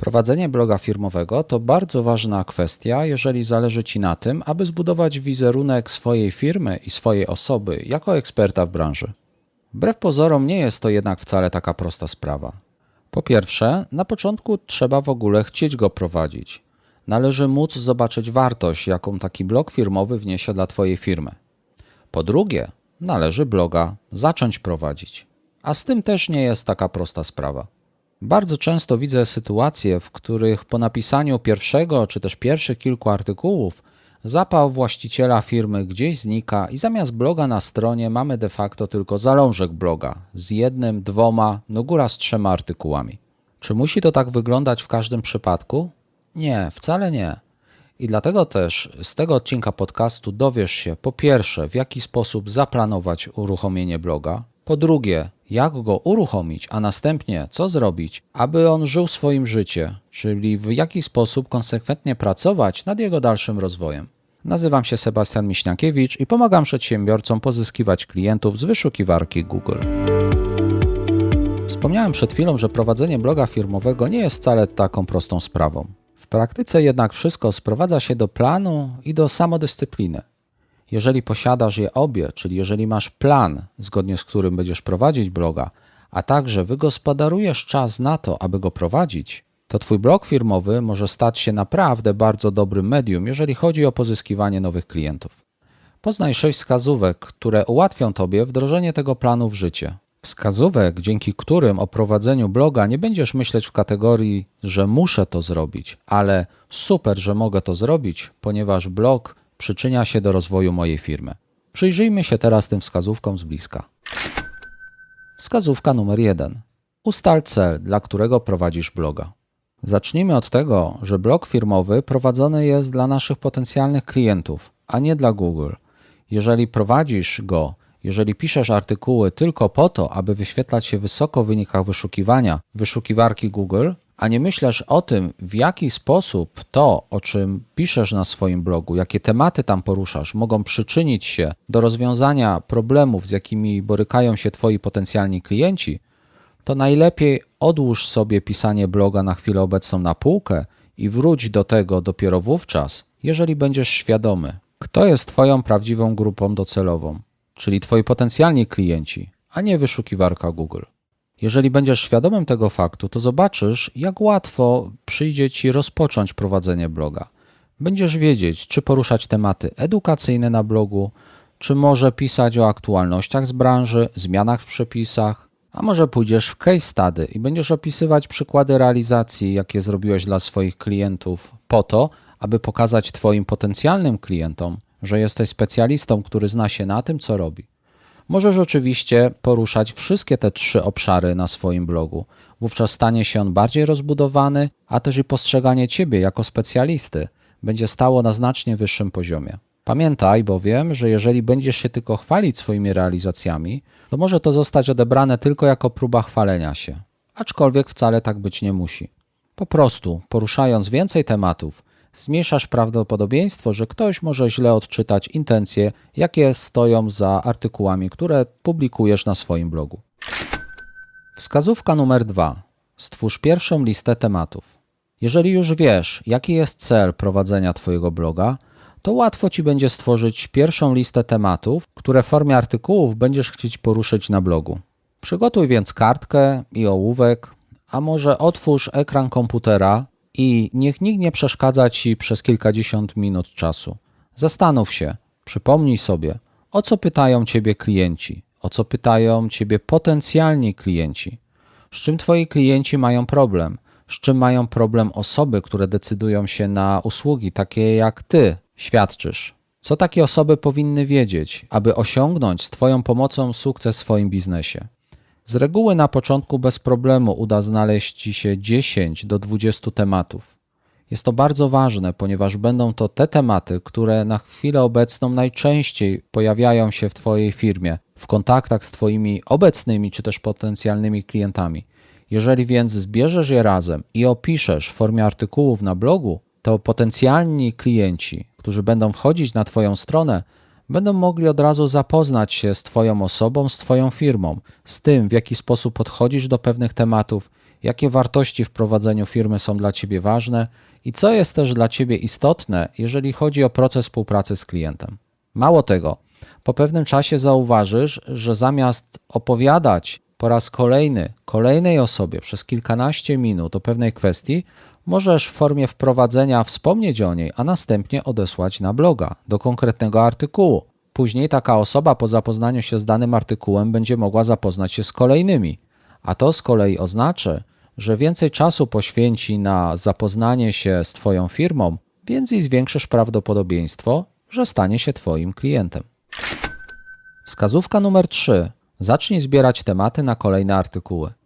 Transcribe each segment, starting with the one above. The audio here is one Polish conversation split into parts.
Prowadzenie bloga firmowego to bardzo ważna kwestia, jeżeli zależy Ci na tym, aby zbudować wizerunek swojej firmy i swojej osoby jako eksperta w branży. Wbrew pozorom nie jest to jednak wcale taka prosta sprawa. Po pierwsze, na początku trzeba w ogóle chcieć go prowadzić. Należy móc zobaczyć wartość, jaką taki blog firmowy wniesie dla Twojej firmy. Po drugie, należy bloga zacząć prowadzić. A z tym też nie jest taka prosta sprawa. Bardzo często widzę sytuacje, w których po napisaniu pierwszego czy też pierwszych kilku artykułów zapał właściciela firmy gdzieś znika i zamiast bloga na stronie mamy de facto tylko zalążek bloga z jednym, dwoma, no góra z trzema artykułami. Czy musi to tak wyglądać w każdym przypadku? Nie, wcale nie. I dlatego też z tego odcinka podcastu dowiesz się po pierwsze, w jaki sposób zaplanować uruchomienie bloga, po drugie, jak go uruchomić, a następnie co zrobić, aby on żył swoim życiem, czyli w jaki sposób konsekwentnie pracować nad jego dalszym rozwojem. Nazywam się Sebastian Miśniakiewicz i pomagam przedsiębiorcom pozyskiwać klientów z wyszukiwarki Google. Wspomniałem przed chwilą, że prowadzenie bloga firmowego nie jest wcale taką prostą sprawą. W praktyce jednak wszystko sprowadza się do planu i do samodyscypliny. Jeżeli posiadasz je obie, czyli jeżeli masz plan, zgodnie z którym będziesz prowadzić bloga, a także wygospodarujesz czas na to, aby go prowadzić, to Twój blog firmowy może stać się naprawdę bardzo dobrym medium, jeżeli chodzi o pozyskiwanie nowych klientów. Poznaj sześć wskazówek, które ułatwią Tobie wdrożenie tego planu w życie. Wskazówek, dzięki którym o prowadzeniu bloga nie będziesz myśleć w kategorii, że muszę to zrobić, ale super, że mogę to zrobić, ponieważ blog przyczynia się do rozwoju mojej firmy. Przyjrzyjmy się teraz tym wskazówkom z bliska. Wskazówka numer jeden. Ustal cel, dla którego prowadzisz bloga. Zacznijmy od tego, że blog firmowy prowadzony jest dla naszych potencjalnych klientów, a nie dla Google. Jeżeli prowadzisz go, jeżeli piszesz artykuły tylko po to, aby wyświetlać się wysoko w wynikach wyszukiwania wyszukiwarki Google, a nie myślisz o tym, w jaki sposób to, o czym piszesz na swoim blogu, jakie tematy tam poruszasz, mogą przyczynić się do rozwiązania problemów, z jakimi borykają się Twoi potencjalni klienci, to najlepiej odłóż sobie pisanie bloga na chwilę obecną na półkę i wróć do tego dopiero wówczas, jeżeli będziesz świadomy, kto jest Twoją prawdziwą grupą docelową, czyli Twoi potencjalni klienci, a nie wyszukiwarka Google. Jeżeli będziesz świadomym tego faktu, to zobaczysz, jak łatwo przyjdzie ci rozpocząć prowadzenie bloga. Będziesz wiedzieć, czy poruszać tematy edukacyjne na blogu, czy może pisać o aktualnościach z branży, zmianach w przepisach, a może pójdziesz w case study i będziesz opisywać przykłady realizacji, jakie zrobiłeś dla swoich klientów, po to, aby pokazać Twoim potencjalnym klientom, że jesteś specjalistą, który zna się na tym, co robi. Możesz oczywiście poruszać wszystkie te trzy obszary na swoim blogu. Wówczas stanie się on bardziej rozbudowany, a też i postrzeganie Ciebie jako specjalisty będzie stało na znacznie wyższym poziomie. Pamiętaj bowiem, że jeżeli będziesz się tylko chwalić swoimi realizacjami, to może to zostać odebrane tylko jako próba chwalenia się. Aczkolwiek wcale tak być nie musi. Po prostu, poruszając więcej tematów, zmniejszasz prawdopodobieństwo, że ktoś może źle odczytać intencje, jakie stoją za artykułami, które publikujesz na swoim blogu. Wskazówka numer dwa: Stwórz pierwszą listę tematów. Jeżeli już wiesz, jaki jest cel prowadzenia Twojego bloga, to łatwo Ci będzie stworzyć pierwszą listę tematów, które w formie artykułów będziesz chcieć poruszyć na blogu. Przygotuj więc kartkę i ołówek, a może otwórz ekran komputera i niech nikt nie przeszkadza Ci przez kilkadziesiąt minut czasu. Zastanów się, przypomnij sobie, o co pytają Ciebie klienci, o co pytają Ciebie potencjalni klienci, z czym Twoi klienci mają problem, z czym mają problem osoby, które decydują się na usługi takie jak Ty świadczysz. Co takie osoby powinny wiedzieć, aby osiągnąć z Twoją pomocą sukces w swoim biznesie? Z reguły na początku bez problemu uda znaleźć Ci się 10 do 20 tematów. Jest to bardzo ważne, ponieważ będą to te tematy, które na chwilę obecną najczęściej pojawiają się w Twojej firmie, w kontaktach z Twoimi obecnymi czy też potencjalnymi klientami. Jeżeli więc zbierzesz je razem i opiszesz w formie artykułów na blogu, to potencjalni klienci, którzy będą wchodzić na Twoją stronę, będą mogli od razu zapoznać się z Twoją osobą, z Twoją firmą, z tym, w jaki sposób podchodzisz do pewnych tematów, jakie wartości w prowadzeniu firmy są dla Ciebie ważne i co jest też dla Ciebie istotne, jeżeli chodzi o proces współpracy z klientem. Mało tego, po pewnym czasie zauważysz, że zamiast opowiadać po raz kolejny kolejnej osobie przez kilkanaście minut o pewnej kwestii, możesz w formie wprowadzenia wspomnieć o niej, a następnie odesłać na bloga do konkretnego artykułu. Później taka osoba po zapoznaniu się z danym artykułem będzie mogła zapoznać się z kolejnymi, a to z kolei oznacza, że więcej czasu poświęci na zapoznanie się z Twoją firmą, więc i zwiększysz prawdopodobieństwo, że stanie się Twoim klientem. Wskazówka numer 3. Zacznij zbierać tematy na kolejne artykuły.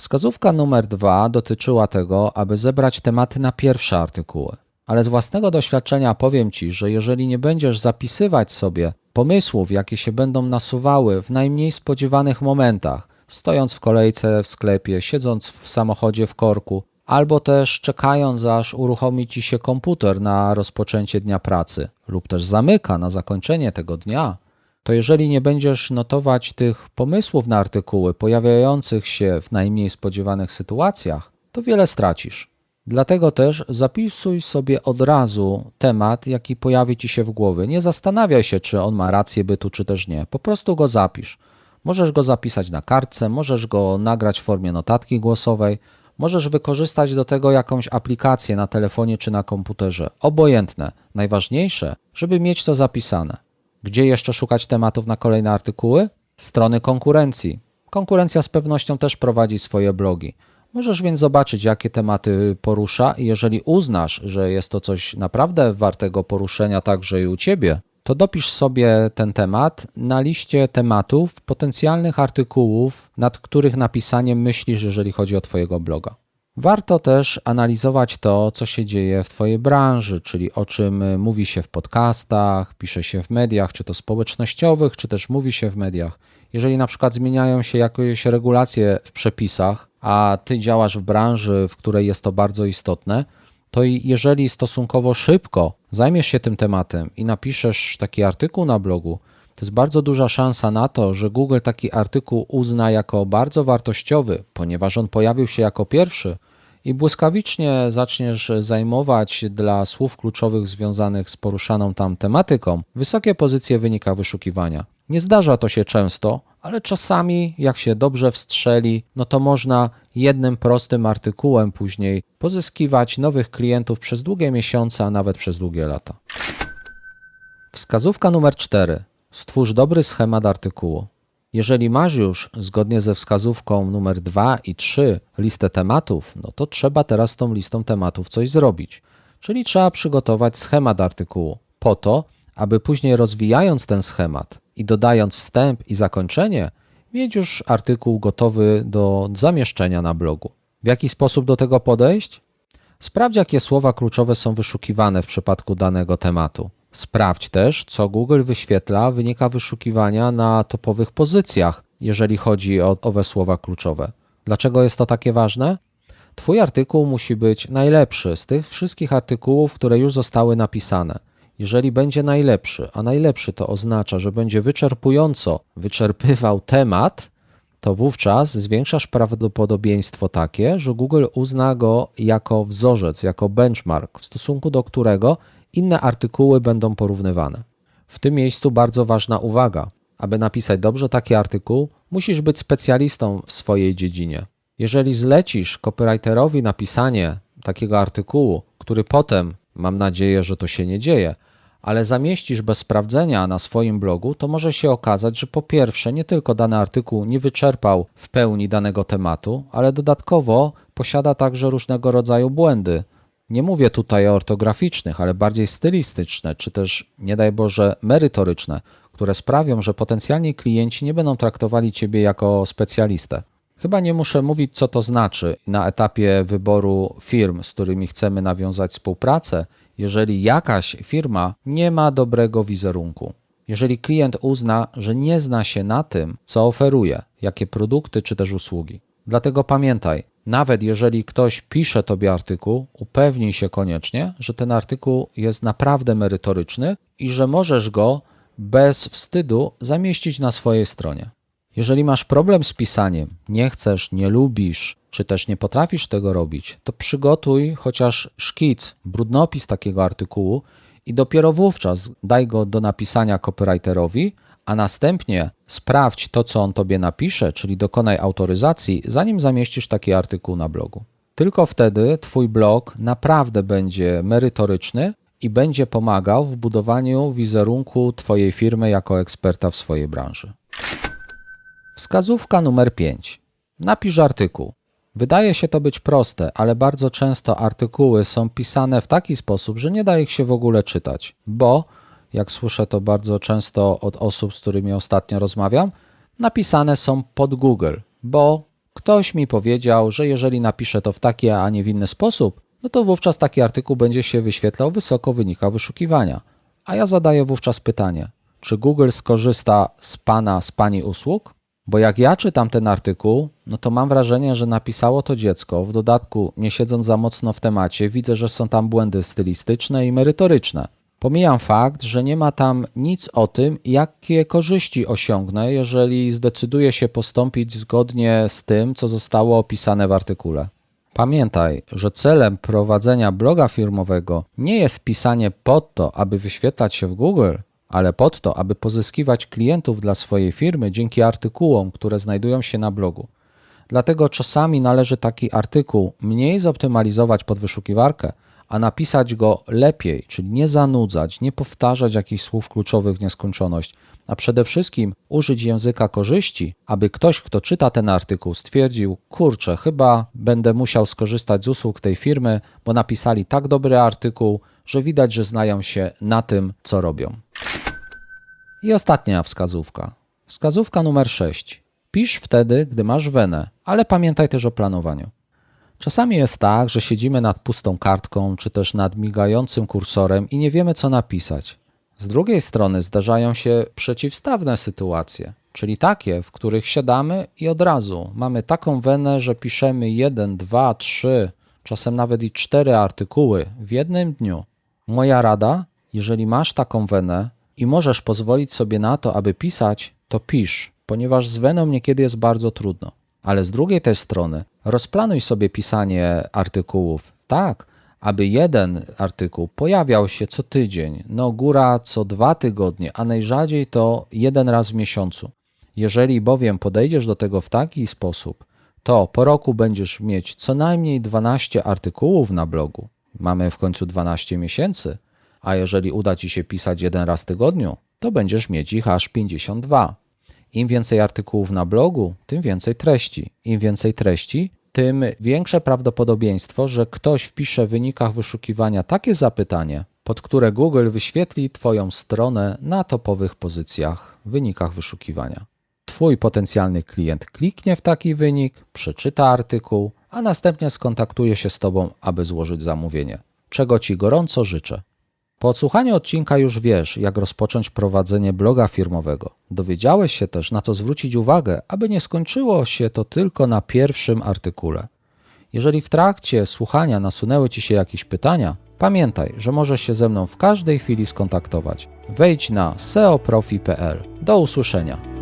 Wskazówka numer 2 dotyczyła tego, aby zebrać tematy na pierwsze artykuły. Ale z własnego doświadczenia powiem Ci, że jeżeli nie będziesz zapisywać sobie pomysłów, jakie się będą nasuwały w najmniej spodziewanych momentach, stojąc w kolejce w sklepie, siedząc w samochodzie w korku, albo też czekając, aż uruchomi Ci się komputer na rozpoczęcie dnia pracy, lub też zamyka na zakończenie tego dnia, to jeżeli nie będziesz notować tych pomysłów na artykuły pojawiających się w najmniej spodziewanych sytuacjach, to wiele stracisz. Dlatego też zapisuj sobie od razu temat, jaki pojawi ci się w głowie. Nie zastanawiaj się, czy on ma rację bytu, czy też nie. Po prostu go zapisz. Możesz go zapisać na kartce, możesz go nagrać w formie notatki głosowej, możesz wykorzystać do tego jakąś aplikację na telefonie czy na komputerze. Obojętne. Najważniejsze, żeby mieć to zapisane. Gdzie jeszcze szukać tematów na kolejne artykuły? Strony konkurencji. Konkurencja z pewnością też prowadzi swoje blogi. Możesz więc zobaczyć, jakie tematy porusza, i jeżeli uznasz, że jest to coś naprawdę wartego poruszenia także i u ciebie, to dopisz sobie ten temat na liście tematów potencjalnych artykułów, nad których napisaniem myślisz, jeżeli chodzi o Twojego bloga. Warto też analizować to, co się dzieje w Twojej branży, czyli o czym mówi się w podcastach, pisze się w mediach, czy to społecznościowych, czy też mówi się w mediach. Jeżeli na przykład zmieniają się jakieś regulacje w przepisach, a Ty działasz w branży, w której jest to bardzo istotne, to jeżeli stosunkowo szybko zajmiesz się tym tematem i napiszesz taki artykuł na blogu, to jest bardzo duża szansa na to, że Google taki artykuł uzna jako bardzo wartościowy, ponieważ on pojawił się jako pierwszy i błyskawicznie zaczniesz zajmować dla słów kluczowych związanych z poruszaną tam tematyką wysokie pozycje wynika wyszukiwania. Nie zdarza to się często, ale czasami, jak się dobrze wstrzeli, no to można jednym prostym artykułem później pozyskiwać nowych klientów przez długie miesiące, a nawet przez długie lata. Wskazówka numer 4. Stwórz dobry schemat artykułu. Jeżeli masz już, zgodnie ze wskazówką numer 2 i 3, listę tematów, no to trzeba teraz z tą listą tematów coś zrobić. Czyli trzeba przygotować schemat artykułu po to, aby później rozwijając ten schemat i dodając wstęp i zakończenie, mieć już artykuł gotowy do zamieszczenia na blogu. W jaki sposób do tego podejść? Sprawdź, jakie słowa kluczowe są wyszukiwane w przypadku danego tematu. Sprawdź też, co Google wyświetla wynika wyszukiwania na topowych pozycjach, jeżeli chodzi o owe słowa kluczowe. Dlaczego jest to takie ważne? Twój artykuł musi być najlepszy z tych wszystkich artykułów, które już zostały napisane. Jeżeli będzie najlepszy, a najlepszy to oznacza, że będzie wyczerpująco wyczerpywał temat, to wówczas zwiększasz prawdopodobieństwo takie, że Google uzna go jako wzorzec, jako benchmark, w stosunku do którego inne artykuły będą porównywane. W tym miejscu bardzo ważna uwaga. Aby napisać dobrze taki artykuł, musisz być specjalistą w swojej dziedzinie. Jeżeli zlecisz copywriterowi napisanie takiego artykułu, który potem, mam nadzieję, że to się nie dzieje, ale zamieścisz bez sprawdzenia na swoim blogu, to może się okazać, że po pierwsze nie tylko dany artykuł nie wyczerpał w pełni danego tematu, ale dodatkowo posiada także różnego rodzaju błędy. Nie mówię tutaj o ortograficznych, ale bardziej stylistyczne, czy też, nie daj Boże, merytoryczne, które sprawią, że potencjalni klienci nie będą traktowali Ciebie jako specjalistę. Chyba nie muszę mówić, co to znaczy na etapie wyboru firm, z którymi chcemy nawiązać współpracę jeżeli jakaś firma nie ma dobrego wizerunku. Jeżeli klient uzna, że nie zna się na tym, co oferuje, jakie produkty czy też usługi. Dlatego pamiętaj, nawet jeżeli ktoś pisze tobie artykuł, upewnij się koniecznie, że ten artykuł jest naprawdę merytoryczny i że możesz go bez wstydu zamieścić na swojej stronie. Jeżeli masz problem z pisaniem, nie chcesz, nie lubisz, czy też nie potrafisz tego robić, to przygotuj chociaż szkic, brudnopis takiego artykułu i dopiero wówczas daj go do napisania copywriterowi, a następnie sprawdź to, co on tobie napisze, czyli dokonaj autoryzacji, zanim zamieścisz taki artykuł na blogu. Tylko wtedy Twój blog naprawdę będzie merytoryczny i będzie pomagał w budowaniu wizerunku Twojej firmy jako eksperta w swojej branży. Wskazówka numer 5. Napisz artykuł. Wydaje się to być proste, ale bardzo często artykuły są pisane w taki sposób, że nie da ich się w ogóle czytać, bo, jak słyszę to bardzo często od osób, z którymi ostatnio rozmawiam, napisane są pod Google, bo ktoś mi powiedział, że jeżeli napiszę to w taki, a nie w inny sposób, no to wówczas taki artykuł będzie się wyświetlał wysoko w wynikach wyszukiwania. A ja zadaję wówczas pytanie, czy Google skorzysta z Pana, z Pani usług? Bo jak ja czytam ten artykuł, no to mam wrażenie, że napisało to dziecko. W dodatku, nie siedząc za mocno w temacie, widzę, że są tam błędy stylistyczne i merytoryczne. Pomijam fakt, że nie ma tam nic o tym, jakie korzyści osiągnę, jeżeli zdecyduję się postąpić zgodnie z tym, co zostało opisane w artykule. Pamiętaj, że celem prowadzenia bloga firmowego nie jest pisanie pod to, aby wyświetlać się w Google, ale pod to, aby pozyskiwać klientów dla swojej firmy dzięki artykułom, które znajdują się na blogu. Dlatego czasami należy taki artykuł mniej zoptymalizować pod wyszukiwarkę, a napisać go lepiej, czyli nie zanudzać, nie powtarzać jakichś słów kluczowych w nieskończoność, a przede wszystkim użyć języka korzyści, aby ktoś, kto czyta ten artykuł, stwierdził: Kurczę, chyba będę musiał skorzystać z usług tej firmy, bo napisali tak dobry artykuł, że widać, że znają się na tym, co robią. I ostatnia wskazówka. Wskazówka numer 6. Pisz wtedy, gdy masz wenę, ale pamiętaj też o planowaniu. Czasami jest tak, że siedzimy nad pustą kartką, czy też nad migającym kursorem i nie wiemy, co napisać. Z drugiej strony zdarzają się przeciwstawne sytuacje, czyli takie, w których siadamy i od razu mamy taką wenę, że piszemy jeden, dwa, trzy, czasem nawet i cztery artykuły w jednym dniu. Moja rada, jeżeli masz taką wenę i możesz pozwolić sobie na to, aby pisać, to pisz, ponieważ z weną niekiedy jest bardzo trudno. Ale z drugiej też strony, rozplanuj sobie pisanie artykułów tak, aby jeden artykuł pojawiał się co tydzień, no góra co dwa tygodnie, a najrzadziej to jeden raz w miesiącu. Jeżeli bowiem podejdziesz do tego w taki sposób, to po roku będziesz mieć co najmniej 12 artykułów na blogu. Mamy w końcu 12 miesięcy, a jeżeli uda ci się pisać jeden raz w tygodniu, to będziesz mieć ich aż 52. Im więcej artykułów na blogu, tym więcej treści. Im więcej treści, tym większe prawdopodobieństwo, że ktoś wpisze w wynikach wyszukiwania takie zapytanie, pod które Google wyświetli Twoją stronę na topowych pozycjach w wynikach wyszukiwania. Twój potencjalny klient kliknie w taki wynik, przeczyta artykuł, a następnie skontaktuje się z Tobą, aby złożyć zamówienie. Czego Ci gorąco życzę. Po odsłuchaniu odcinka już wiesz, jak rozpocząć prowadzenie bloga firmowego. Dowiedziałeś się też, na co zwrócić uwagę, aby nie skończyło się to tylko na pierwszym artykule. Jeżeli w trakcie słuchania nasunęły Ci się jakieś pytania, pamiętaj, że możesz się ze mną w każdej chwili skontaktować. Wejdź na seoprofi.pl. Do usłyszenia.